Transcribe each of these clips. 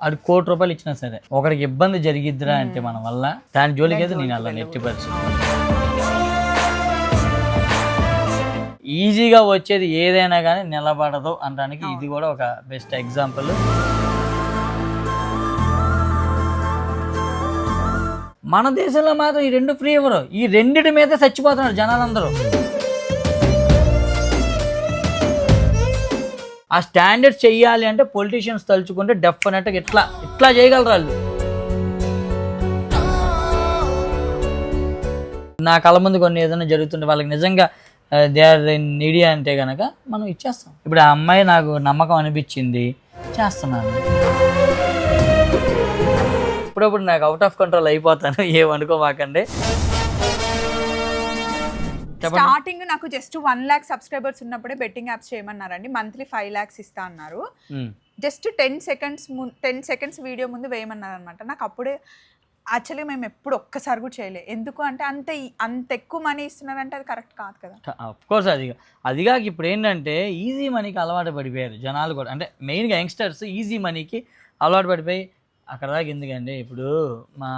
అది కోటి రూపాయలు ఇచ్చినా సరే ఒకరికి ఇబ్బంది జరిగిద్దిరా అంటే మన వల్ల దాని జోలికి అయితే నేను అలా నెట్టి పరిస్థితి. ఈజీగా వచ్చేది ఏదైనా కానీ నిలబడదు అనడానికి ఇది కూడా ఒక బెస్ట్ ఎగ్జాంపుల్ మన దేశంలో మాత్రం ఈ రెండు ఫ్రీ ఇవ్వరు ఈ రెండిటి మీద చచ్చిపోతున్నారు జనాలందరూ. ఆ స్టాండర్డ్స్ చెయ్యాలి అంటే పొలిటీషియన్స్ తలుచుకుంటే డెఫినెట్గా ఇట్లా ఇట్లా చేయగలరు వాళ్ళు? నా కళ్ళ ముందు కొన్ని ఏదైనా జరుగుతుంటే వాళ్ళకి నిజంగా దే ఆర్ నీడి అంటే కనుక మనం ఇచ్చేస్తాం. ఇప్పుడు ఆ అమ్మాయి నాకు నమ్మకం అనిపించింది చేస్తున్నాను. ఇప్పుడప్పుడు నాకు అవుట్ ఆఫ్ కంట్రోల్ అయిపోతాను ఏమనుకోమాకండి. స్టార్టింగ్ నాకు జస్ట్ వన్ ల్యాక్ సబ్స్క్రైబర్స్ ఉన్నప్పుడే బెట్టింగ్ యాప్స్ చేయమన్నారండి. మంత్లీ ఫైవ్ ల్యాక్స్ ఇస్తా అన్నారు. Just ten seconds ten seconds video ముందు వేయమన్నారు అనమాట నాకు అప్పుడే యాక్చువల్లీ మేము ఎప్పుడు ఒక్కసారి కూడా చేయలేదు ఎందుకు అంటే అంత అంత ఎక్కువ మనీ ఇస్తున్నారంటే అది కరెక్ట్ కాదు కదా. కోర్స్ అది అదిగాక ఇప్పుడు ఏంటంటే ఈజీ మనీకి అలవాటు పడిపోయారు జనాలు కూడా. అంటే మెయిన్గా యంగ్స్టర్స్ ఈజీ మనీకి అలవాటు పడిపోయి అక్కడ దాకా ఎందుకండి? ఇప్పుడు మా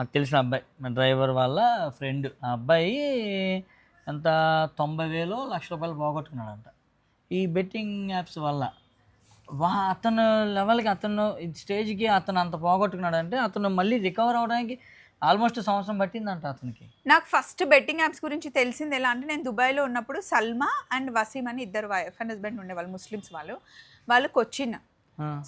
నాకు తెలిసిన అబ్బాయి. మా డ్రైవర్ వాళ్ళ ఫ్రెండ్. ఆ అబ్బాయి ఎంత తొంభై వేలు లక్ష రూపాయలు పోగొట్టుకున్నాడంట. ఈ బెట్టింగ్ యాప్స్ వల్ల. వా అతను లెవెల్కి అతను ఈ స్టేజ్కి అతను అంత పోగొట్టుకున్నాడంటే అతను మళ్ళీ రికవర్ అవడానికి ఆల్మోస్ట్ సంవత్సరం పట్టిందంట అతనికి. నాకు ఫస్ట్ బెట్టింగ్ యాప్స్ గురించి తెలిసింది ఎలా అంటే నేను దుబాయ్లో ఉన్నప్పుడు సల్మా అండ్ వసీమ్ అని ఇద్దరు వైఫ్ అండ్ హస్బెండ్ ఉండేవాళ్ళు ముస్లిమ్స్ వాళ్ళు. వాళ్ళు కొచ్చిన్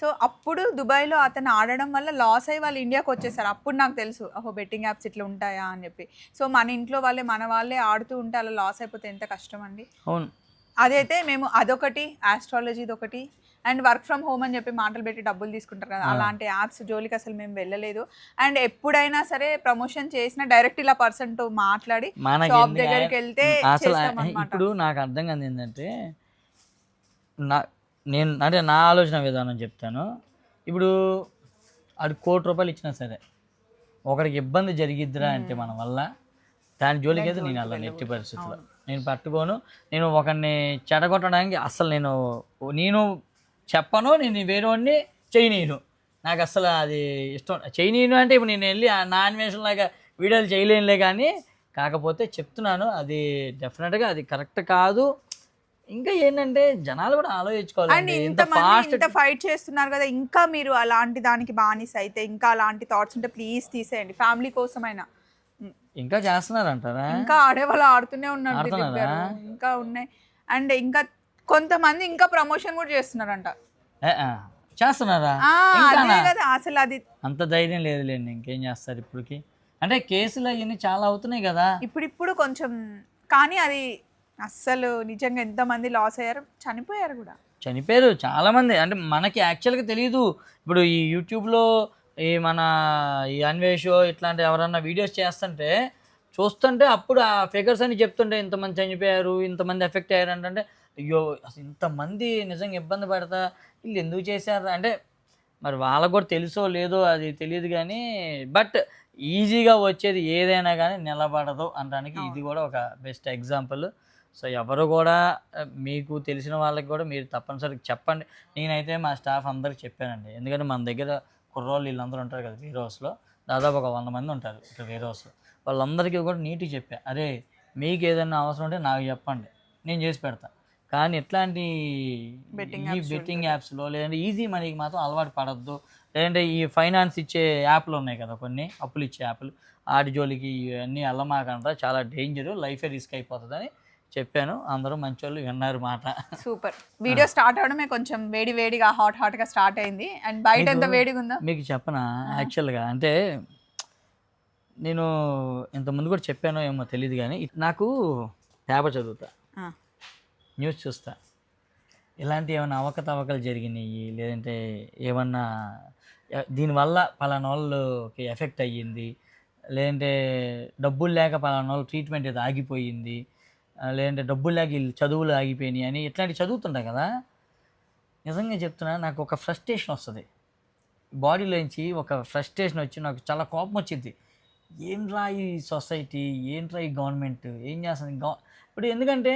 సో అప్పుడు దుబాయ్లో అతను ఆడడం వల్ల లాస్ అయ్యి వాళ్ళు ఇండియాకి వచ్చేసారు. అప్పుడు నాకు తెలుసు ఓహో బెట్టింగ్ యాప్స్ ఇట్లా ఉంటాయా అని చెప్పి. సో మన ఇంట్లో వాళ్ళే మన వాళ్ళే ఆడుతూ ఉంటే అలా లాస్ అయిపోతే ఎంత కష్టం అండి అవును. అదైతే మేము అదొకటి ఆస్ట్రాలజీది ఒకటి అండ్ వర్క్ ఫ్రమ్ హోమ్ అని చెప్పి మాటలు పెట్టి డబ్బులు తీసుకుంటారు కదా అలాంటి యాప్స్ జోలికి అసలు మేము వెళ్ళలేదు. అండ్ ఎప్పుడైనా సరే ప్రమోషన్ చేసిన డైరెక్ట్ ఇలా పర్సన్తో మాట్లాడి షాప్ దగ్గరికి వెళ్తే. ఇప్పుడు నాకు అర్థం కాదు ఏంటంటే నా నేను అంటే నా ఆలోచన విధానం చెప్తాను. ఇప్పుడు అది కోటి రూపాయలు ఇచ్చినా సరే ఒకరికి ఇబ్బంది జరిగిద్దిరా అంటే మన వల్ల దాని జోలికి అయితే నేను అలా నెట్టి పరిస్థితిలో నేను పట్టుకోను నేను ఒకరిని చెడగొట్టడానికి అసలు నేను నేను చెప్పను నేను వేరేవాడిని చేయనీయను. నాకు అసలు అది ఇష్టం చేయనీయను అంటే ఇప్పుడు నేను వెళ్ళి నా అన్వేషణ లాగా వీడియోలు చేయలేనులే కానీ కాకపోతే చెప్తున్నాను అది డెఫినెట్గా అది కరెక్ట్ కాదు. ఇంకా ఏంటంటే జనాలు కూడా ఆలోచించుకోవాలి ఇంత ఫాస్ట్ ఇంత ఫైట్ చేస్తున్నారు కదా ఇంకా మీరు అలాంటి దానికి బానిస అయితే ఇంకా అలాంటి థాట్స్ ఉంటే ప్లీజ్ తీసేయండి. ఫ్యామిలీ కోసమైనా. ఉమ్, ఇంకా చేస్తున్నారంటారా? ఇంకా ఆడేవాళ్ళు ఆడుతూనే ఉన్నారు. ఇంకా ఉన్నాయి. అండ్ ఇంకా కొంతమంది ఇంకా ప్రమోషన్ కూడా చేస్తున్నారంట. చేస్తున్నారా? కదా అసలు అది. అంత ధైర్యం లేదులేండి ఇంకేం చేస్తారు ఇప్పటికి? అంటే కేసులు అవన్నీ చాలా అవుతున్నాయి కదా. ఇప్పుడిప్పుడు కొంచెం కానీ అది అస్సలు నిజంగా ఎంతమంది లాస్ అయ్యారు? చనిపోయారు కూడా. చనిపోయారు చాలా మంది అంటే మనకి యాక్చువల్గా తెలియదు ఇప్పుడు ఈ యూట్యూబ్లో ఈ మన ఈ అన్వేషో ఇట్లాంటి ఎవరన్నా వీడియోస్ చేస్తుంటే చూస్తుంటే అప్పుడు ఆ ఫిగర్స్ అని చెప్తుంటే ఇంతమంది చనిపోయారు ఇంతమంది ఎఫెక్ట్ అయ్యారు అంటే అయ్యో అసలు ఇంతమంది నిజంగా ఇబ్బంది పడతా వీళ్ళు ఎందుకు చేశారు? అంటే మరి వాళ్ళకు కూడా తెలుసో లేదో అది తెలియదు కానీ బట్ ఈజీగా వచ్చేది ఏదైనా కానీ నిలబడదు అనడానికి ఇది కూడా ఒక బెస్ట్ ఎగ్జాంపుల్. సో ఎవరు కూడా మీకు తెలిసిన వాళ్ళకి కూడా మీరు తప్పనిసరిగా చెప్పండి. నేనైతే మా స్టాఫ్ అందరికి చెప్పానండి. ఎందుకంటే మన దగ్గర కుర్రోళ్ళు వీళ్ళందరూ ఉంటారు కదా వేరే హౌస్లో. దాదాపు ఒక వంద మంది ఉంటారు ఇక్కడ వేరే హౌస్లో. వాళ్ళందరికీ కూడా నీట్గా చెప్పా. అరే మీకు ఏదైనా అవసరం ఉంటే నాకు చెప్పండి. నేను చేసి పెడతా. కానీ ఇట్లాంటి Betting ఈ బెట్టింగ్ యాప్స్లో లేదంటే ఈజీ మనీకి మాత్రం అలవాటు పడద్దు. లేదంటే ఈ ఫైనాన్స్ ఇచ్చే యాప్లు ఉన్నాయి కదా కొన్ని అప్పులు ఇచ్చే యాప్లు. ఆడి జోలికి ఇవన్నీ అల్లమాకంటారా చాలా డేంజర్. లైఫే రిస్క్ అయిపోతుందని చెప్పాను. అందరూ మంచోళ్ళు విన్నారు మాట. సూపర్. వీడియో స్టార్ట్ అవడమే కొంచెం వేడి వేడిగా హాట్ హాట్గా స్టార్ట్ అయింది. అండ్ బయట ఎంత మీకు- వేడిగా ఉందో? మీకు చెప్పనా? యాక్చువల్గా అంటే నేను ఇంతకుముందు కూడా చెప్పానో ఏమో తెలియదు కానీ నాకు పేపర్ చదువుతా. న్యూస్ చూస్తా. ఇలాంటి ఏమైనా అవకతవకలు జరిగినాయి? లేదంటే ఏమన్నా దీనివల్ల పలానా వాళ్ళకి ఎఫెక్ట్ అయ్యింది? లేదంటే డబ్బులు లేక పలానా వాళ్ళు ట్రీట్మెంట్ ఏదో ఆగిపోయింది? లేదంటే డబ్బులు వీళ్ళు చదువులు ఆగిపోయినాయి అని ఇట్లాంటి చదువుతుంటా కదా. నిజంగా చెప్తున్నా నాకు ఒక ఫ్రస్ట్రేషన్ వస్తుంది. బాడీలోంచి ఒక ఫ్రస్ట్రేషన్ వచ్చి నాకు చాలా కోపం వచ్చింది. ఏంట్రా ఈ సొసైటీ ఏంట్రా ఈ గవర్నమెంట్ ఏం చేస్తుంది? గవ ఇప్పుడు ఎందుకంటే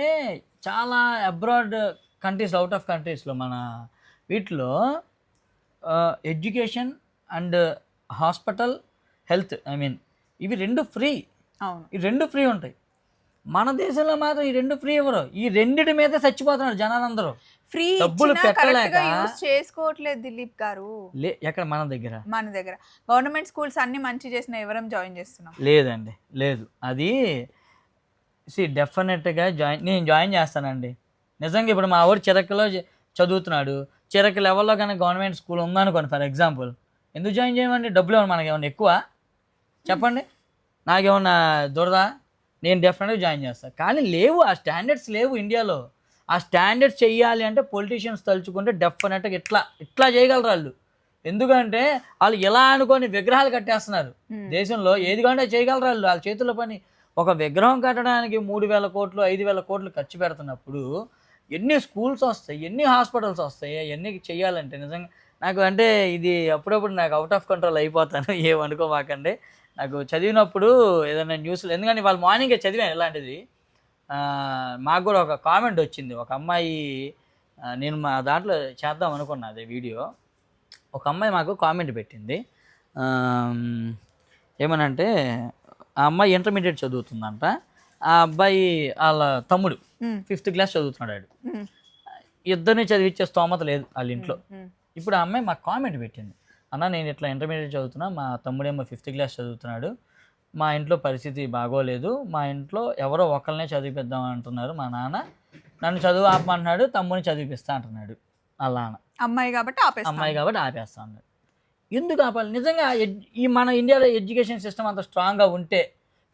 చాలా అబ్రాడ్ కంట్రీస్ అవుట్ ఆఫ్ కంట్రీస్లో మన వీటిలో education and hospital health I mean ఇవి రెండు ఫ్రీ ఈ రెండు ఫ్రీ ఉంటాయి. మన దేశంలో మాత్రం ఈ రెండు ఫ్రీ ఇవ్వరు. ఈ రెండిటి మీద చచ్చిపోతున్నారు జనాలందరూ. ఫ్రీ డబ్బులు పెట్టలేక- చేసుకోవట్లేదు దిలీప్ గారు. లే ఎక్కడ? మన దగ్గర. మన దగ్గర. గవర్నమెంట్ స్కూల్స్ అన్ని మంచి చేసిన ఎవరం జాయిన్ చేస్తున్నాం. లేదండి లేదు. అది సి డెఫినెట్గా జాయిన్ నేను జాయిన్ చేస్తానండి. నిజంగా ఇప్పుడు మా ఊరు చిరకలో చదువుతున్నాడు. చిరక లెవెల్లో కానీ గవర్నమెంట్ స్కూల్ ఉందనుకోండి ఫర్ ఎగ్జాంపుల్. ఎందుకు జాయిన్ చేయమండి? డబ్బులు ఏమన్నా మనకి ఏమన్నా ఎక్కువ? చెప్పండి. నాకేమన్నా దొరదా? నేను డెఫినెట్గా జాయిన్ చేస్తాను కానీ లేవు ఆ స్టాండర్డ్స్ లేవు ఇండియాలో. ఆ స్టాండర్డ్స్ చెయ్యాలి అంటే పొలిటీషియన్స్ తలుచుకుంటే డెఫినెట్గా ఇట్లా ఇట్లా చేయగలరు వాళ్ళు. ఎందుకంటే వాళ్ళు ఇలా అనుకొని విగ్రహాలు కట్టేస్తున్నారు. Hmm. దేశంలో ఏది కంటే చేయగలరు వాళ్ళు. వాళ్ళ చేతుల్లో పని. ఒక విగ్రహం కట్టడానికి మూడు వేల కోట్లు ఐదు వేల కోట్లు ఖర్చు పెడుతున్నప్పుడు ఎన్ని స్కూల్స్ వస్తాయి ఎన్ని హాస్పిటల్స్ వస్తాయి అవన్నీ చెయ్యాలంటే నిజంగా నాకు అంటే ఇది అప్పుడప్పుడు నాకు అవుట్ ఆఫ్ కంట్రోల్ అయిపోతాను. ఏమనుకోమాకండి. నాకు చదివినప్పుడు ఏదైనా న్యూస్లో ఎందుకంటే వాళ్ళు మార్నింగే చదివాను ఇలాంటిది మాకు కూడా ఒక కామెంట్ వచ్చింది. ఒక అమ్మాయి నేను మా దాంట్లో చేద్దాం అనుకున్నా అదే వీడియో ఒక అమ్మాయి మాకు కామెంట్ పెట్టింది. ఏమనంటే ఆ అమ్మాయి ఇంటర్మీడియట్ చదువుతుందంట. ఆ అబ్బాయి వాళ్ళ తమ్ముడు. ఫిఫ్త్ క్లాస్ చదువుతున్నాడు ఆడు. ఇద్దరిని చదివించే స్తోమత లేదు వాళ్ళ ఇంట్లో. ఇప్పుడు ఆ అమ్మాయి మాకు కామెంట్ పెట్టింది. అన్న నేను ఇట్లా ఇంటర్మీడియట్ చదువుతున్నా. మా తమ్ముడేమో ఫిఫ్త్ క్లాస్ చదువుతున్నాడు. మా ఇంట్లో పరిస్థితి బాగోలేదు. మా ఇంట్లో ఎవరో ఒకరినే చదివిపిద్దాం అంటున్నారు మా నాన్న. నన్ను చదువు ఆపమంటున్నాడు తమ్ముని చదివిపిస్తా అంటున్నాడు. నాన్న అమ్మాయి కాబట్టి ఆపేస్తాం అమ్మాయి కాబట్టి ఆపేస్తా అన్నాడు ఎందుకు ఆపాలి? నిజంగా ఈ మన ఇండియాలో ఎడ్యుకేషన్ సిస్టమ్ అంత స్ట్రాంగ్గా ఉంటే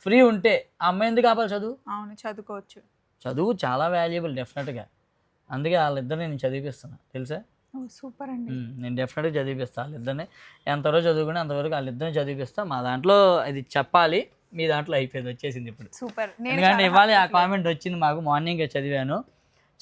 ఫ్రీ ఉంటే ఆ అమ్మాయి ఎందుకు ఆపాలి చదువు? అవును చదువుకోవచ్చు. చదువు చాలా వాల్యుబుల్ డెఫినెట్గా అందుకే వాళ్ళిద్దరిని నేను చదివిపిస్తున్నా. తెలుసా? సూపర్ అండి. నేను డెఫినెట్గా చదివిపిస్తా. వాళ్ళిద్దరిని ఎంతవరకు చదువుకుని అంతవరకు వాళ్ళిద్దరిని చదివిపిస్తా. మా దాంట్లో అది చెప్పాలి. మీ దాంట్లో అయిపోయింది వచ్చేసింది ఇప్పుడు. సూపర్. నేను ఎందుకంటే ఇవ్వాలి ఆ. కామెంట్ వచ్చింది మాకు. మార్నింగ్ చదివాను.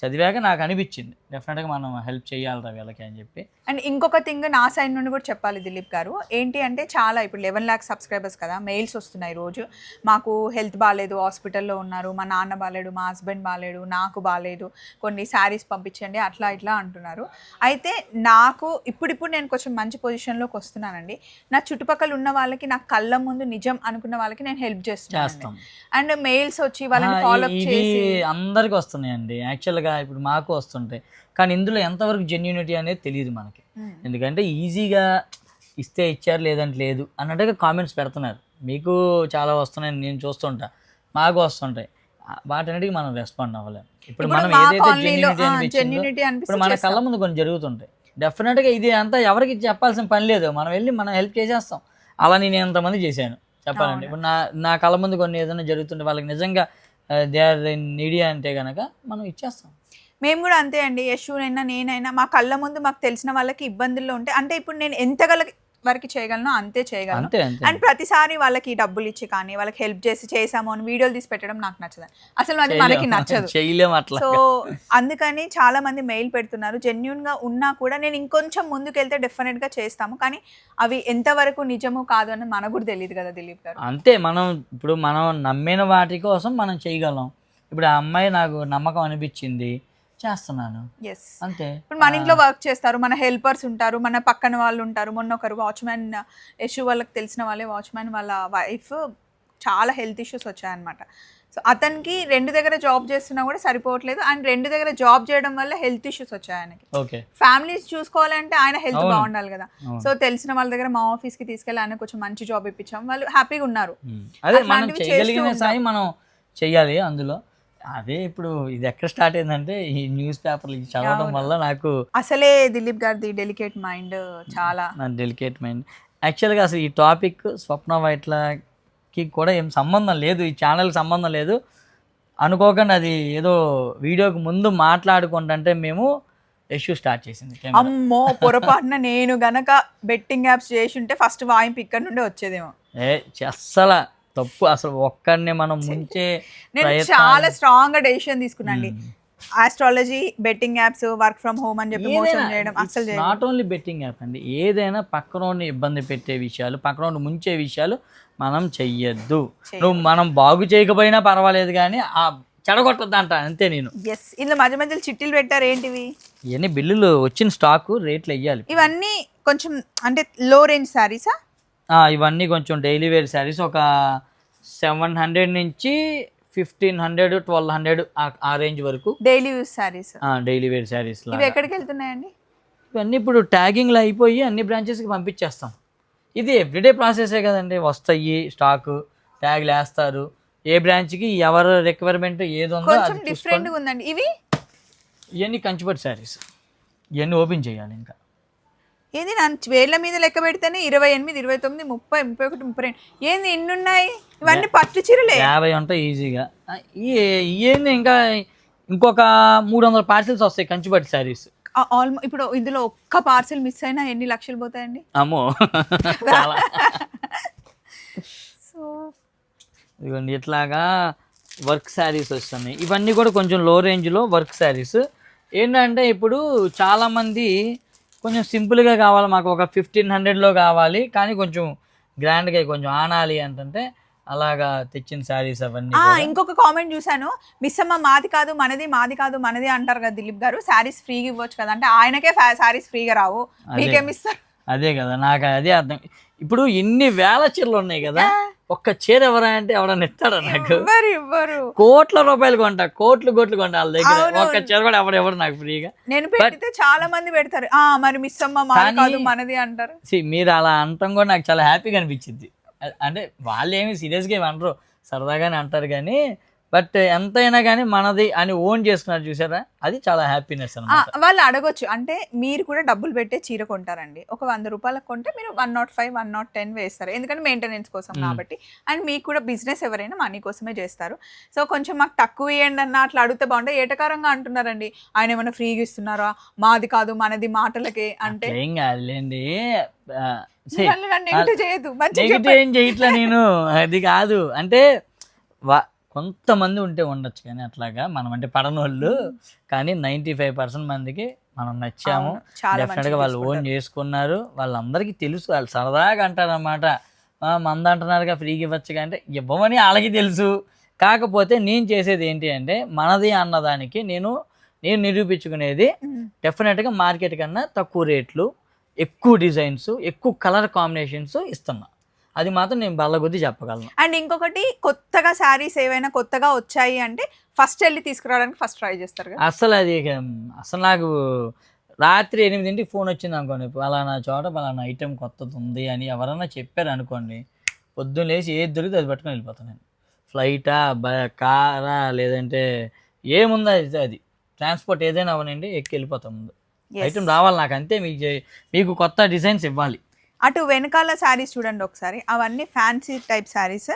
చదివాక నాకు అనిపించింది. డెఫినెట్గా మనం హెల్ప్ చేయాలి వీళ్ళకి అని చెప్పి. అండ్ ఇంకొక థింగ్ నా సైడ్ నుండి కూడా చెప్పాలి దిలీప్ గారు. ఏంటి అంటే చాలా ఇప్పుడు లెవెన్ ల్యాక్ సబ్స్క్రైబర్స్ కదా మెయిల్స్ వస్తున్నాయి రోజు. మాకు హెల్త్ బాగాలేదు హాస్పిటల్లో ఉన్నారు మా నాన్న బాగాలేడు మా హస్బెండ్ బాగాలేడు నాకు బాగాలేదు కొన్ని శారీస్ పంపించండి అట్లా ఇట్లా అంటున్నారు. అయితే నాకు ఇప్పుడిప్పుడు నేను కొంచెం మంచి పొజిషన్లోకి వస్తున్నానండి. నా చుట్టుపక్కల ఉన్న వాళ్ళకి నా కళ్ళ ముందు నిజం అనుకున్న వాళ్ళకి నేను హెల్ప్ చేస్తున్నాను చేస్తాం. అండ్ మెయిల్స్ వచ్చి వాళ్ళని ఫాలో చేసి అందరికి వస్తున్నాయండి. యాక్చువల్గా ఇప్పుడు మాకు వస్తుంటాయి. కానీ ఇందులో ఎంతవరకు జెన్యూనిటీ అనేది తెలియదు మనకి. మ్మ్. ఎందుకంటే ఈజీగా ఇస్తే ఇచ్చారు లేదంటే లేదు అన్నట్టుగా కామెంట్స్ పెడుతున్నారు. మీకు చాలా వస్తున్నాయి నేను చూస్తుంటా. మాకు వస్తుంటాయి. వాటన్నిటికీ మనం రెస్పాండ్ అవ్వలేం. ఇప్పుడు మనం ఏదైతే జెన్యూనిటీ ఇప్పుడు మన కళ్ళ ముందు కొన్ని జరుగుతుంటాయి. డెఫినెట్గా ఇది అంతా ఎవరికి చెప్పాల్సిన పని లేదు. మనం వెళ్ళి మనం హెల్ప్ చేసేస్తాం. అలా నేను ఎంతమంది చేశాను. చెప్పాలంటే. ఇప్పుడు నా నా కళ్ళ ముందు కొన్ని ఏదైనా జరుగుతుంటే వాళ్ళకి నిజంగా దే ఆర్ నీడియా అంటే కనుక మనం ఇచ్చేస్తాం. మేము కూడా అంతే అండి. యశునైనా నేనైనా మా కళ్ళ ముందు మాకు తెలిసిన వాళ్ళకి ఇబ్బందుల్లో ఉంటే అంటే ఇప్పుడు నేను ఎంతగల వరకు చేయగలను అంతే చేయగలను. అండ్ ప్రతిసారి వాళ్ళకి డబ్బులు ఇచ్చి కానీ వాళ్ళకి హెల్ప్ చేసి చేసాము అని వీడియోలు తీసి పెట్టడం నాకు నచ్చదు. అసలు అది మనకి నచ్చదు. సో అందుకని చాలా మంది మెయిల్ పెడుతున్నారు. జెన్యున్గా ఉన్నా కూడా నేను ఇంకొంచెం ముందుకెళ్తే డెఫినెట్గా చేస్తాము. కానీ అవి ఎంతవరకు నిజము కాదు అని మనకు కూడా తెలియదు కదా దిలీప్ గారు. అంతే మనం ఇప్పుడు మనం నమ్మిన వాటి కోసం మనం చేయగలం. ఇప్పుడు ఆ అమ్మాయి నాకు నమ్మకం అనిపించింది. చేస్తున్నాను. ఎస్ అంతే. ఇప్పుడు మన ఇంట్లో వర్క్ చేస్తారు మన హెల్పర్స్ ఉంటారు మన పక్కన వాళ్ళు ఉంటారు. మొన్న ఒకరు వాచ్మ్యాన్ యశు వాళ్ళకి తెలిసిన వాళ్ళే వాచ్మ్యాన్ వాళ్ళ వైఫ్ చాలా హెల్త్ ఇష్యూస్ వచ్చాయన్నమాట. సో అతనికి రెండు దగ్గర జాబ్ చేస్తున్నా కూడా సరిపోవట్లేదు అండ్ రెండు దగ్గర జాబ్ చేయడం వల్ల హెల్త్ ఇష్యూస్ వచ్చాయి ఆయనకి. ఫ్యామిలీస్ చూసుకోవాలంటే ఆయన హెల్త్. బాగుండాలి కదా. సో తెలిసిన వాళ్ళ దగ్గర మా ఆఫీస్కి తీసుకెళ్ళి ఆయన కొంచెం మంచి జాబ్ ఇప్పించాం. వాళ్ళు హ్యాపీగా ఉన్నారు. మనం చెయ్యాలి అందులో. అదే ఇప్పుడు ఇది ఎక్కడ స్టార్ట్ అయిందంటే ఈ న్యూస్ పేపర్లు చదవడం. వల్ల నాకు అసలే దిలీప్ గారిది డెలికేట్ మైండ్ చాలా. నా డెలికేట్ మైండ్. యాక్చువల్గా అసలు ఈ టాపిక్ స్వప్న వైట్లకి కూడా ఏం సంబంధం లేదు ఈ ఛానల్కి సంబంధం లేదు. అనుకోకుండా అది ఏదో వీడియోకి ముందు మాట్లాడుకుంటుంటే మేము ఇష్యూ స్టార్ట్ చేసింది. అమ్మో పొరపాటున నేను గనక బెట్టింగ్ యాప్స్ చేసి ఉంటే ఫస్ట్ వాయింపు ఇక్కడ నుండే వచ్చేదేమో. ఏ అస్సలు తప్పు అసలు ఒక్కడిని మనం ముంచే నేను చాలా స్ట్రాంగ్గా decision తీసుకున్నాండి. Astrology betting apps work from home అని చెప్పి మోసం చేయడం చేయడం. నాట్ ఓన్లీ బెట్టింగ్ యాప్ అండి ఏదైనా పక్కనోడిని ఇబ్బంది పెట్టే విషయాలు పక్కనోడిని ముంచే విషయాలు మనం చెయ్యొద్దు. నువ్వు మనం బాగు చేయకపోయినా పర్వాలేదు కానీ ఆ చెడగొట్టద్దు అంట అంతే నేను. ఎస్ ఇందులో మధ్య మధ్యలో చిట్టీలు పెట్టారు ఏంటివి? ఇవన్నీ బిల్లులు వచ్చిన స్టాక్ రేట్లు వెయ్యాలి. ఇవన్నీ కొంచెం అంటే లో రేంజ్ శారీసా ఇవన్నీ కొంచెం డైలీ వేర్ శారీస్ ఒక సెవెన్ హండ్రెడ్ నుంచి ఫిఫ్టీన్ హండ్రెడ్ ట్వెల్వ్ హండ్రెడ్ ఆ రేంజ్ వరకు. Daily use saris. Daily wear saris ఇవి ఎక్కడికి వెళ్తున్నాయండి? ఇవన్నీ ఇప్పుడు ట్యాగింగ్లో అయిపోయి అన్ని బ్రాంచెస్కి పంపించేస్తాం. ఇది ఎవ్రీడే ప్రాసెసే కదండి. వస్తాయి స్టాక్ ట్యాగ్లు వేస్తారు ఏ బ్రాంచ్కి ఎవరు రిక్వైర్మెంట్ ఏది ఉందో కొంచెం డిఫరెంట్గా ఉందండి. ఇవి? ఇవన్నీ కంచిపట్టు శారీస్. ఇవన్నీ ఓపెన్ చేయాలి ఇంకా. ఏంది నా వేళ్ళ మీద లెక్క పెడితేనే ఇరవై ఎనిమిది ఇరవై తొమ్మిది ముప్పై ముప్పై ఒకటి ముప్పై రెండు. ఏంది ఇన్ని ఉన్నాయి ఇవన్నీ పట్టు చీరలే. యాభై ఉంటాయి ఈజీగా. ఏంది ఇంకా ఇంకొక మూడు వందల పార్సిల్స్ వస్తాయి కంచిపట్టు శారీస్. ఆల్మోస్ట్ ఇప్పుడు ఇందులో ఒక్క పార్సిల్ మిస్ అయినా ఎన్ని లక్షలు పోతాయండి? అమ్మో. సో ఇదిగోండి ఇట్లాగా వర్క్ శారీస్ వస్తున్నాయి. ఇవన్నీ కూడా కొంచెం లో రేంజ్లో వర్క్ శారీస్. ఏంటంటే ఇప్పుడు చాలామంది కొంచెం సింపుల్గా కావాలి మాకు. ఒక ఫిఫ్టీన్ హండ్రెడ్లో కావాలి. కానీ కొంచెం గ్రాండ్గా కొంచెం ఆనాలి అంటే అలాగా తెచ్చిన శారీస్ అవన్నీ. ఇంకొక కామెంట్ చూసాను మిస్ అమ్మ మాది కాదు మనది మాది కాదు మనది అంటారు కదా దిలీప్ గారు. శారీస్ ఫ్రీగా ఇవ్వచ్చు కదా. అంటే ఆయనకే శారీస్ ఫ్రీగా రావు. మీకేమి ఇస్తారు అదే కదా నాకు అదే అర్థం. ఇప్పుడు ఇన్ని వేల చీరలు ఉన్నాయి కదా ఒక్క చీర ఎవరా అంటే ఎవడన్నా ఇస్తాడా నాకు? కోట్ల రూపాయలు కొంటా కోట్లు కోట్లు కొంటా వాళ్ళ దగ్గర. ఒక్క చీర కూడా ఎవరు ఎవరు నాకు ఫ్రీగా. నేను పెడితే చాలా మంది పెడతారు. ఆ మరి మిస్ అమ్మ కాదు మనది అంటారు. మీరు అలా అనటం కూడా నాకు చాలా హ్యాపీగా అనిపించింది. అంటే వాళ్ళు ఏమి సీరియస్గా ఏమి అనరు. సరదాగానే అంటారు కానీ బట్ ఎంతైనా కానీ మనది అని ఓన్ చేసుకున్నారు చూసారా? అది చాలా హ్యాపీనెస్ అనమాట వాళ్ళు అడగొచ్చు. అంటే మీరు కూడా డబ్బులు పెట్టే చీర కొంటారండి. ఒక వంద రూపాయలకు కొంటే మీరు one naught five one naught ten వేస్తారు. ఎందుకంటే మెయింటెనెన్స్ కోసం. కాబట్టి. అండ్ మీకు కూడా బిజినెస్ ఎవరైనా మనీ కోసమే చేస్తారు. సో కొంచెం మాకు తక్కువ ఇవ్వండి అన్న అట్లా అడిగితే బాగుంటే ఏటకారంగా అంటున్నారండి. ఆయన ఏమైనా ఫ్రీగా ఇస్తున్నారా? మాది కాదు మనది మాటలకే అంటే ఏం కాదులేండి. చెప్పండి. ఏం చేయట్లే నేను? అది కాదు. అంటే కొంతమంది ఉంటే ఉండొచ్చు కానీ అట్లాగా మనం అంటే పడనోళ్ళు కానీ నైంటీ ఫైవ్ పర్సెంట్ మందికి మనం నచ్చాము. డెఫినెట్గా వాళ్ళు ఓన్. చేసుకున్నారు. వాళ్ళందరికీ తెలుసు వాళ్ళు సరదాగా అంటారనమాట మంద అంటున్నారుగా ఫ్రీగా ఇవ్వచ్చు అంటే ఇవ్వమని వాళ్ళకి తెలుసు. కాకపోతే నేను చేసేది ఏంటి అంటే మనది అన్నదానికి నేను నేను నిరూపించుకునేది. డెఫినెట్గా మార్కెట్ కన్నా తక్కువ రేట్లు ఎక్కువ డిజైన్స్ ఎక్కువ కలర్ కాంబినేషన్స్ ఇస్తున్నా. అది మాత్రం నేను బల్ల కొద్దీ చెప్పగలను. అండ్ ఇంకొకటి కొత్తగా శారీస్ ఏవైనా కొత్తగా వచ్చాయి అంటే ఫస్ట్ వెళ్ళి తీసుకురావడానికి ఫస్ట్ ట్రై చేస్తారు కదా. అసలు అది అసలు నాకు రాత్రి ఎనిమిదింటికి ఫోన్ వచ్చింది అనుకోండి పలానా చోట పలానా ఐటెం కొత్తది ఉంది అని ఎవరన్నా చెప్పారు అనుకోండి పొద్దున్న లేచి ఏది దొరికితే అది పట్టుకొని వెళ్ళిపోతాను నేను. ఫ్లైటా బ కారా లేదంటే ఏముందో అది అది. ట్రాన్స్పోర్ట్ ఏదైనా అవనండి ఎక్కి వెళ్ళిపోతాం ముందు. ఐటెం రావాలి నాకు అంతే మీకు మీకు కొత్త డిజైన్స్ ఇవ్వాలి. అటు వెనకాల శారీస్ చూడండి ఒకసారి. అవన్నీ ఫ్యాన్సీ టైప్ శారీస్.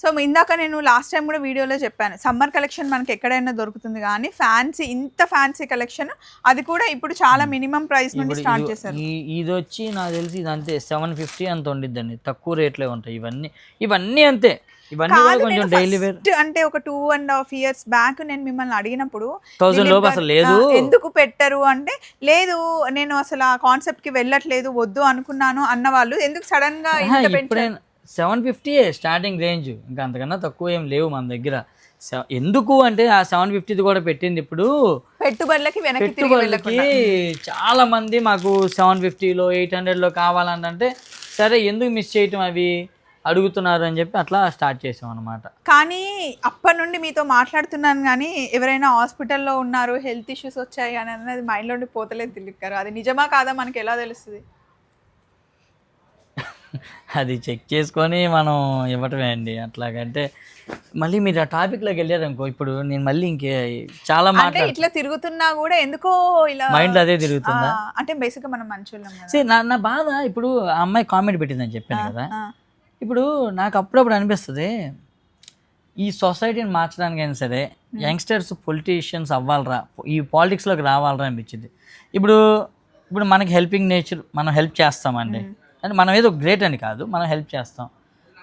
సో ఇందాక నేను లాస్ట్ టైం కూడా వీడియోలో చెప్పాను. సమ్మర్ కలెక్షన్ మనకి ఎక్కడైనా దొరుకుతుంది కానీ ఫ్యాన్సీ ఇంత ఫ్యాన్సీ కలెక్షన్ అది కూడా ఇప్పుడు చాలా మినిమం ప్రైస్ నుండి స్టార్ట్ చేశారు. ఇది వచ్చి నాకు తెలిసి ఇది అంతే సెవెన్ ఫిఫ్టీ అంత ఉండిద్దండి. తక్కువ రేట్లే ఉంటాయి. ఇవన్నీ ఇవన్నీ అంతే. అంటే ఒక two and half years back నేను మిమ్మల్ని అడిగినప్పుడు లేదు. "ఆ, ఎందుకు పెట్టరు? అంటే లేదు నేను అసలు ఆ కాన్సెప్ట్కి వెళ్ళట్లేదు వద్దు అనుకున్నాను అన్న వాళ్ళు ఎందుకు సడన్గా సెవెన్ ఫిఫ్టీ స్టార్టింగ్ రేంజ్. ఇంకా అంతకన్నా తక్కువ ఏం లేవు మన దగ్గర. ఎందుకు అంటే ఆ సెవెన్ ఫిఫ్టీది కూడా పెట్టింది ఇప్పుడు పెట్టుబడులకి పెట్టుబడులకి చాలా మంది మాకు సెవెన్ ఫిఫ్టీలో ఎయిట్ హండ్రెడ్లో కావాలంటే సరే ఎందుకు మిస్ చేయటం అవి అడుగుతున్నారు అని చెప్పి అట్లా స్టార్ట్ చేసాం అనమాట కానీ అప్పటి నుండి మీతో మాట్లాడుతున్నాను కానీ ఎవరైనా హాస్పిటల్లో ఉన్నారు హెల్త్ ఇష్యూస్ వచ్చాయి అని అన్నది మైండ్లో పోతలేదు దిలీప్ గారు. అది నిజమా కాదా మనకి ఎలా తెలుస్తుంది? అది చెక్ చేసుకొని మనం ఇవ్వటమే అండి. అట్లాగంటే మళ్ళీ మీరు ఆ టాపిక్లోకి వెళ్ళారనుకో ఇప్పుడు నేను మళ్ళీ ఇంకే చాలా మాట్లాడు ఇట్లా తిరుగుతున్నా కూడా ఎందుకో ఇలా మైండ్లో అదే తిరుగుతుందా? అంటే బేసిక్ మనం సే నా నా బాధ ఇప్పుడు ఆ అమ్మాయి కామెంట్ పెట్టిందని చెప్పాను కదా. ఇప్పుడు నాకు అప్పుడప్పుడు అనిపిస్తుంది ఈ సొసైటీని మార్చడానికి అయినా సరే యంగ్స్టర్స్ పొలిటీషియన్స్ అవ్వాలరా ఈ పాలిటిక్స్లోకి రావాలరా అనిపించింది. ఇప్పుడు ఇప్పుడు మనకి హెల్పింగ్ నేచర్ మనం హెల్ప్ చేస్తామండి. అంటే మనం ఏదో గ్రేట్ అని కాదు మనం హెల్ప్ చేస్తాం.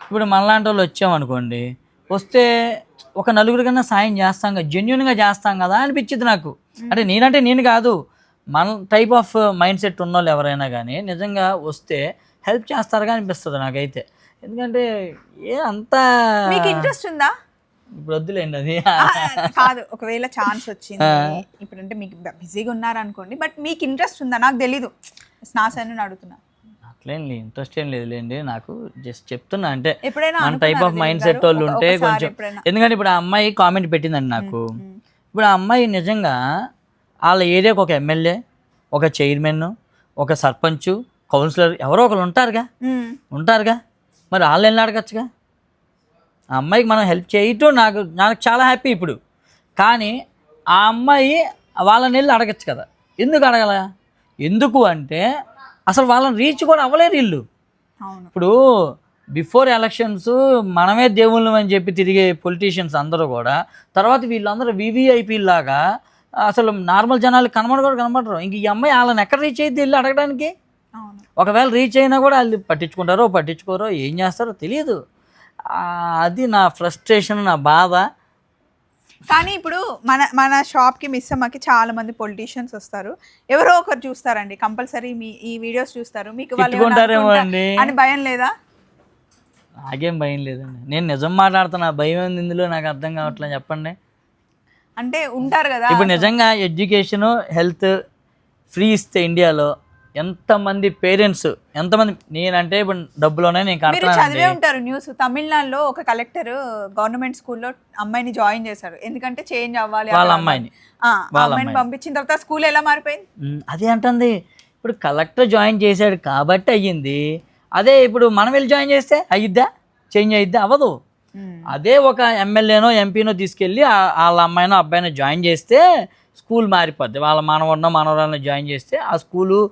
ఇప్పుడు మనలాంటి వాళ్ళు వచ్చామనుకోండి వస్తే ఒక నలుగురు కన్నా సాయం చేస్తాం కదా జెన్యున్గా చేస్తాం కదా అనిపించింది నాకు. అంటే నేనంటే నేను కాదు మన టైప్ ఆఫ్ మైండ్ సెట్ ఉన్న వాళ్ళు ఎవరైనా కానీ నిజంగా వస్తే హెల్ప్ చేస్తారుగా అనిపిస్తుంది నాకైతే. ఎందుకంటే ఏ అంతా మీకు ఇంట్రెస్ట్ ఉందా? ఇప్పుడు వద్దులేండి అది. కాదు ఒకవేళ ఛాన్స్ వచ్చింది ఇప్పుడు అంటే మీకు బిజీగా ఉన్నారనుకోండి బట్ మీకు ఇంట్రెస్ట్ ఉందా? నాకు తెలీదు. స్నాసాన్ని అడుగుతున్నా. అట్లేం లేదు ఇంట్రెస్ట్ ఏం లేదులేండి నాకు జస్ట్ చెప్తున్నా అంటే ఎప్పుడైనా మన టైప్ ఆఫ్ మైండ్ సెట్? వాళ్ళు ఉంటే కొంచెం? ఎందుకంటే ఇప్పుడు ఆ అమ్మాయి కామెంట్ పెట్టిందండి నాకు. ఇప్పుడు ఆ అమ్మాయి నిజంగా వాళ్ళ ఏరియాకి ఒక ఎమ్మెల్యే ఒక చైర్మన్ ఒక సర్పంచ్ కౌన్సిలర్ ఎవరో ఒకరు ఉంటారుగా. ఉంటారుగా మరి వాళ్ళు వెళ్ళి అడగచ్చుగా ఆ అమ్మాయికి మనం హెల్ప్ చేయటం నాకు నాకు చాలా హ్యాపీ ఇప్పుడు కానీ ఆ అమ్మాయి వాళ్ళని వెళ్ళి అడగచ్చు కదా ఎందుకు అడగల ఎందుకు అంటే అసలు వాళ్ళని రీచ్ కూడా అవ్వలేరు వీళ్ళు. ఇప్పుడు బిఫోర్ ఎలక్షన్స్ మనమే దేవుళ్ళం అని చెప్పి తిరిగే పొలిటీషియన్స్ అందరూ కూడా తర్వాత వీళ్ళందరూ వివిఐపి లాగా అసలు నార్మల్ జనాలు కనబడ కూడా కనబడరు. ఇంక ఈ అమ్మాయి వాళ్ళని ఎక్కడ రీచ్ అయితే వెళ్ళి అడగడానికి? ఒకవేళ రీచ్ అయినా కూడా వాళ్ళు పట్టించుకుంటారో పట్టించుకోరో ఏం చేస్తారో తెలియదు. అది నా ఫ్రస్ట్రేషన్ నా బాధ. కానీ ఇప్పుడు మన మన షాప్కి మిస్ అమ్మకి చాలా మంది పొలిటీషియన్స్ వస్తారు. ఎవరో ఒకరు చూస్తారండి. కంపల్సరీ మీ ఈ వీడియోస్ చూస్తారు. మీకు వాళ్ళు ఏమైనా తిట్టుకుంటారేమో అనుకుంటా- అండి. అని భయం లేదా? నాకేం భయం లేదండి. నేను నిజం మాట్లాడుతున్నా. భయం ఏంది ఇందులో? నాకు అర్థం కావట్లేదు. చెప్పండి. అంటే ఉంటారు కదా. ఇప్పుడు నిజంగా ఎడ్యుకేషన్ హెల్త్ ఫ్రీ ఇస్తే ఇండియాలో ఎంతమంది పేరెంట్స్ ఎంతమంది నేనంటే ఇప్పుడు డబ్బులోనే నేను చదివే ఉంటారు న్యూస్. తమిళనాడులో ఒక కలెక్టర్ గవర్నమెంట్ స్కూల్లో అమ్మాయిని జాయిన్ చేశారు. ఎందుకంటే చేంజ్ అవ్వాలి వాళ్ళ అమ్మాయిని. అమ్మాయిని. పంపించిన తర్వాత స్కూల్ ఎలా మారిపోయింది? అదే అంటుంది. ఇప్పుడు కలెక్టర్ జాయిన్ చేశాడు కాబట్టి అయ్యింది. అదే ఇప్పుడు మనం వెళ్ళి జాయిన్ చేస్తే అయ్యిద్దా చేంజ్ అయ్యిద్దా అవ్వదు. అదే ఒక ఎమ్మెల్యేనో ఎంపీనో తీసుకెళ్ళి ఆ- వాళ్ళ అమ్మాయినో అబ్బాయినో జాయిన్ చేస్తే స్కూల్ మారిపోద్ది. వాళ్ళ మనవడినో మనవరాలను జాయిన్ చేస్తే ఆ స్కూలు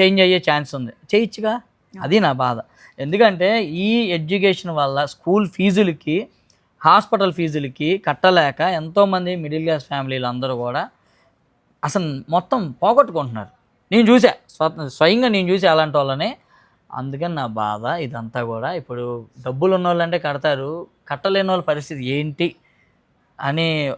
చేంజ్ అయ్యే ఛాన్స్ ఉంది. చేయొచ్చుగా? అది నా బాధ. ఎందుకంటే ఈ ఎడ్యుకేషన్ వల్ల స్కూల్ ఫీజులకి హాస్పిటల్ ఫీజులకి కట్టలేక ఎంతోమంది మిడిల్ క్లాస్ ఫ్యామిలీలు అందరూ కూడా అసలు మొత్తం పోగొట్టుకుంటున్నారు. నేను చూసా. స్వ స్వయంగా నేను చూసా అలాంటి వాళ్ళని. అందుకని నా బాధ ఇదంతా కూడా. ఇప్పుడు డబ్బులు ఉన్న వాళ్ళంటే కడతారు. కట్టలేని వాళ్ళ పరిస్థితి ఏంటి? అని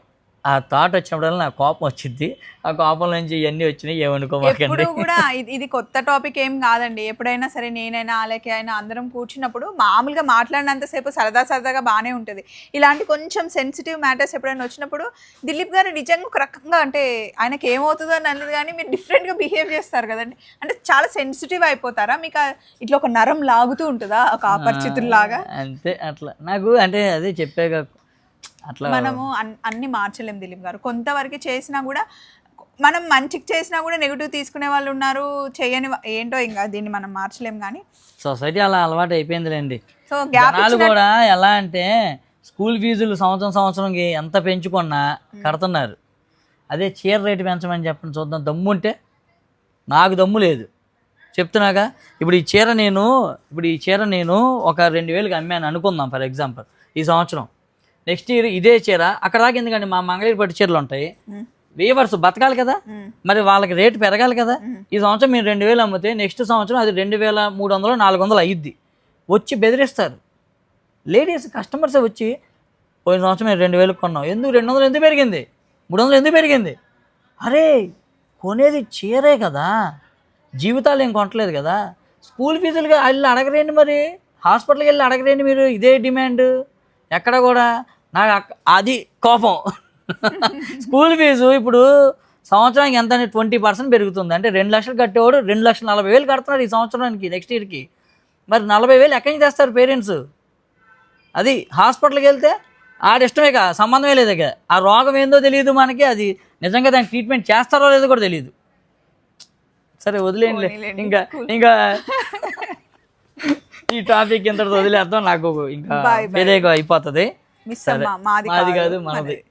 ఆ థాట్ వచ్చినప్పుడల్లా నాకు కోపం వచ్చింది ఆ కోపం నుంచి ఇవన్నీ వచ్చినాయి ఏమనుకోమాకండి కూడా ఇది- కొత్త టాపిక్ ఏం కాదండి. ఎప్పుడైనా సరే నేనైనా అలాగే అయినా అందరం కూర్చున్నప్పుడు మామూలుగా మాట్లాడినంతసేపు సరదా సరదాగా బాగానే ఉంటుంది. ఇలాంటి కొంచెం సెన్సిటివ్ మ్యాటర్స్ ఎప్పుడైనా వచ్చినప్పుడు దిలీప్ గారు నిజంగా ఒక రకంగా అంటే ఆయనకి ఏమవుతుందో అని అన్నది కానీ మీరు డిఫరెంట్గా బిహేవ్ చేస్తారు కదండి. అంటే చాలా సెన్సిటివ్ అయిపోతారా? మీకు ఇట్లా ఒక నరం లాగుతూ ఉంటుందా? ఒక అపరిచితుల్లాగా? అంతే అట్లా. నాకు అంటే అదే చెప్పాక మనము అన్- అన్ని మార్చలేం దిలీప్ గారు. కొంతవరకు చేసినా కూడా మనం మంచికి చేసినా కూడా నెగిటివ్ తీసుకునే వాళ్ళు ఉన్నారు. చేయని ఏంటో ఇంకా దీన్ని మనం మార్చలేం కానీ. సొసైటీ అలా అలవాటు అయిపోయిందిలేండి. సో గ్యాప్ జనాలు కూడా ఎలా అంటే స్కూల్ ఫీజులు సంవత్సరం సంవత్సరంకి ఎంత పెంచుకున్నా కడుతున్నారు. అదే చీర రేటు పెంచమని చెప్పండి చూద్దాం. దమ్ము ఉంటే నాకు దమ్ము లేదు. చెప్తున్నాగా? ఇప్పుడు ఈ చీర నేను ఇప్పుడు ఈ చీర నేను ఒక రెండు వేలకు అమ్మాను అనుకుందాం ఫర్ ఎగ్జాంపుల్ ఈ సంవత్సరం. నెక్స్ట్ ఇయర్ ఇదే చీర. అక్కడ దాకా ఎందుకండి మా మంగళగిరి పట్టు చీరలు ఉంటాయి? వీవర్స్ బతకాలి కదా? మరి వాళ్ళకి రేటు పెరగాలి కదా? ఈ సంవత్సరం మీరు రెండు వేలు అమ్మితే నెక్స్ట్ సంవత్సరం అది రెండు వేల మూడు వందలు నాలుగు వందలు అయ్యిద్ది వచ్చి బెదిరిస్తారు. లేడీస్ కస్టమర్స్ వచ్చి పోయిన సంవత్సరం మేము రెండు వేలకు కొన్నాం. ఎందుకు రెండు వందలు ఎందుకు పెరిగింది? మూడు వందలు ఎందుకు పెరిగింది? అరే కొనేది చీరే కదా. జీవితాలు ఏం కొనట్లేదు కదా. స్కూల్ ఫీజులుగా వెళ్ళి అడగరేండి మరి? హాస్పిటల్కి వెళ్ళి అడగరేండి మీరు ఇదే డిమాండ్? ఎక్కడ కూడా నాకు అది కోపం. స్కూల్ ఫీజు ఇప్పుడు సంవత్సరానికి ఎంత ట్వంటీ పర్సెంట్ పెరుగుతుంది. అంటే రెండు లక్షలు కట్టేవాడు రెండు లక్షల నలభై వేలు కడుతున్నాడు ఈ సంవత్సరానికి నెక్స్ట్ ఇయర్కి. మరి నలభై వేలు ఎక్కడి నుంచి తెస్తారు పేరెంట్స్? అది హాస్పిటల్కి వెళ్తే ఆడిష్టమే కా సంబంధమే లేదు ఇక. ఆ రోగం ఏందో తెలియదు మనకి అది నిజంగా దానికి ట్రీట్మెంట్ చేస్తారో లేదో కూడా తెలియదు. సరే వదిలేండి పోనీలేండి. ఇంకా ఇంకా ఈ టాపిక్ ఇంతటితో వదిలేద్దాం. నాకు ఇంకా అయిపోతుంది. మాది కాదు మనది.